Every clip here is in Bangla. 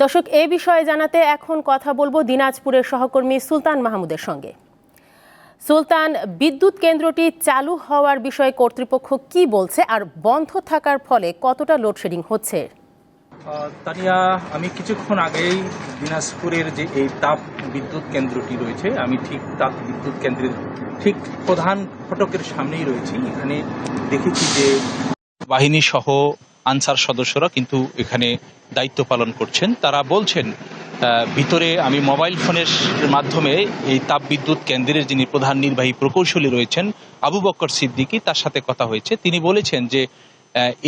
দর্শক, এ বিষয়ে জানাতে এখন কথা বলব দিনাজপুরের সহকর্মী সুলতান মাহমুদের সঙ্গে। সুলতান, বিদ্যুৎ কেন্দ্রটি চালু হওয়ার বিষয়ে কর্তৃপক্ষ কি বলছে আর বন্ধ থাকার ফলে কতটা লোডশেডিং হচ্ছে? তানিয়া, আমি কিছুক্ষণ আগেই দিনাজপুরের যে এই তাপ বিদ্যুৎ কেন্দ্রটি রয়েছে, আমি ঠিক তাপ বিদ্যুৎ কেন্দ্রের ঠিক প্রধান ফটকের সামনেই রয়েছি। এখানে দেখেছি যে বাহিনী সহ আনসার সদস্যরা কিন্তু এখানে দায়িত্ব পালন করছেন। তারা বলছেন ভিতরে আমি মোবাইল ফোনের মাধ্যমে এই তাপবিদ্যুৎ কেন্দ্রের যিনি প্রধান নির্বাহী প্রকৌশলী রয়েছেন, আবু বক্কর সিদ্দিকি, তার সাথে কথা হয়েছে। তিনি বলেছেন যে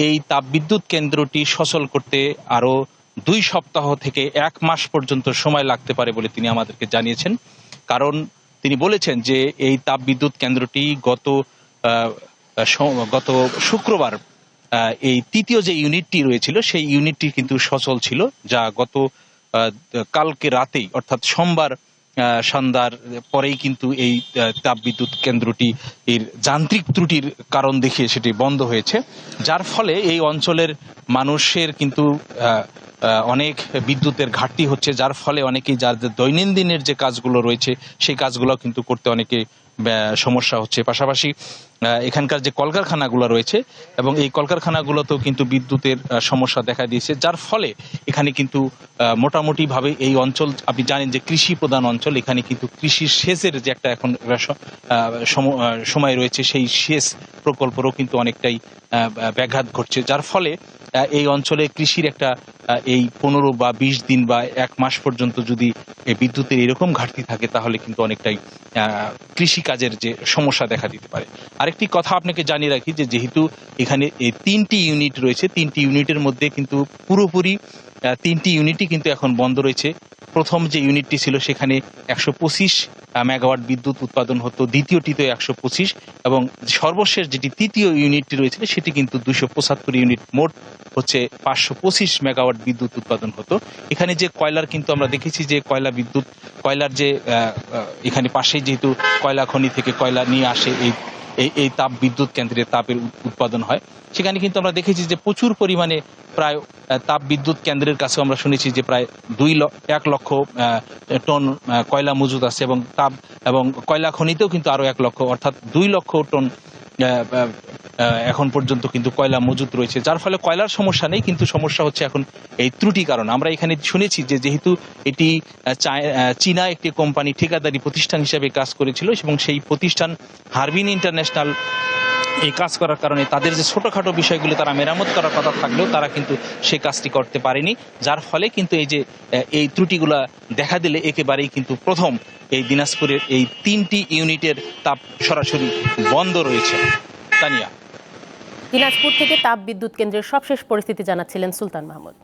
এই তাপবিদ্যুৎ কেন্দ্রটি সচল করতে আরও দুই সপ্তাহ থেকে এক মাস পর্যন্ত সময় লাগতে পারে বলে তিনি আমাদেরকে জানিয়েছেন। কারণ তিনি বলেছেন যে, এই তাপবিদ্যুৎ কেন্দ্রটি গত গত শুক্রবার এই তৃতীয় যে ইউনিটটি রয়েছিল, সেই ইউনিটটি কিন্তু সচল ছিল, যা গত কালকে রাতেই, অর্থাৎ সোমবার সন্ধ্যার পরেই কিন্তু এই তাপবিদ্যুৎ কেন্দ্রটি, এর যান্ত্রিক ত্রুটির কারণ দেখিয়ে সেটি বন্ধ হয়েছে। যার ফলে এই অঞ্চলের মানুষের কিন্তু অনেক বিদ্যুতের ঘাটতি হচ্ছে, যার ফলে অনেকেই যার দৈনন্দিনের যে কাজগুলো রয়েছে, সেই কাজগুলো কিন্তু করতে অনেকে সমস্যা হচ্ছে। পাশাপাশি এখানকার যে কলকারখানাগুলো রয়েছে এবং এই কলকারখানাগুলোতেও কিন্তু বিদ্যুতের সমস্যা দেখা দিয়েছে। যার ফলে এখানে কিন্তু মোটামুটিভাবে এই অঞ্চল, আপনি জানেন যে কৃষি প্রধান অঞ্চল, এখানে কিন্তু কৃষি সেচের যে একটা এখন সময় রয়েছে, সেই সেচ প্রকল্পেরও কিন্তু অনেকটাই ব্যাঘাত ঘটছে। যার ফলে এই অঞ্চলে কৃষির একটা এই পনেরো বা বিশ দিন বা এক মাস পর্যন্ত যদি বিদ্যুতের এরকম ঘাটতি থাকে, তাহলে কিন্তু অনেকটাই কৃষি কৃষিকাজের যে সমস্যা দেখা দিতে পারে। আরেকটি কথা আপনাকে জানিয়ে রাখি যে, যেহেতু এখানে এই তিনটি ইউনিট রয়েছে, তিনটি ইউনিটের মধ্যে কিন্তু পুরোপুরি তিনটি ইউনিটই কিন্তু এখন বন্ধ রয়েছে। প্রথম যে ইউনিটটি ছিল সেখানে একশো পঁচিশ মেগাওয়াট বিদ্যুৎ উৎপাদন হতো। দ্বিতীয়টিতে একশো পঁচিশ এবং সর্বশেষ যেটি তৃতীয় ইউনিটটি রয়েছে সেটি কিন্তু দুশো পঁচাত্তর ইউনিট মোট হচ্ছে পাঁচশো পঁচিশ মেগাওয়াট বিদ্যুৎ উৎপাদন হতো। এখানে যে কয়লার কিন্তু আমরা দেখেছি যে কয়লা বিদ্যুৎ, কয়লার যে এখানে পাশেই যেহেতু কয়লা খনি থেকে কয়লা নিয়ে আসে এই এই এই তাপ বিদ্যুৎ কেন্দ্রে তাপের উৎপাদন হয়। সেখানে কিন্তু আমরা দেখেছি যে প্রচুর পরিমাণে প্রায় তাপ বিদ্যুৎ কেন্দ্রের কাছে আমরা শুনেছি যে প্রায় দুই এক লক্ষ টন কয়লা মজুদ আছে এবং তাপ এবং কয়লা খনিতেও কিন্তু আরও এক লক্ষ, অর্থাৎ দুই লক্ষ টন এখন পর্যন্ত কিন্তু কয়লা মজুদ রয়েছে। যার ফলে কয়লার সমস্যা নেই, কিন্তু সমস্যা হচ্ছে এখন এই ত্রুটি কারণ। আমরা এখানে শুনেছি যে যেহেতু এটি চীনা একটি কোম্পানি ঠিকাদারি প্রতিষ্ঠান হিসেবে কাজ করেছিল এবং সেই প্রতিষ্ঠান হারবিন ইন্টারন্যাশনাল এই কাজ করার কারণে তাদের যে ছোটখাটো বিষয়গুলো তারা মেরামত করার কথা থাকলেও তারা কিন্তু সেই কাজটি করতে পারেনি, যার ফলে কিন্তু এই যে এই ত্রুটিগুলা দেখা দিলে একেবারেই কিন্তু প্রথম এই দিনাজপুরের এই তিনটি ইউনিটের তাপ সরাসরি বন্ধ রয়েছে। তানিয়া। দিনাজপুর থেকে তাপ বিদ্যুৎ কেন্দ্রের সবশেষ পরিস্থিতি জানাচ্ছিলেন সুলতান মাহমুদ।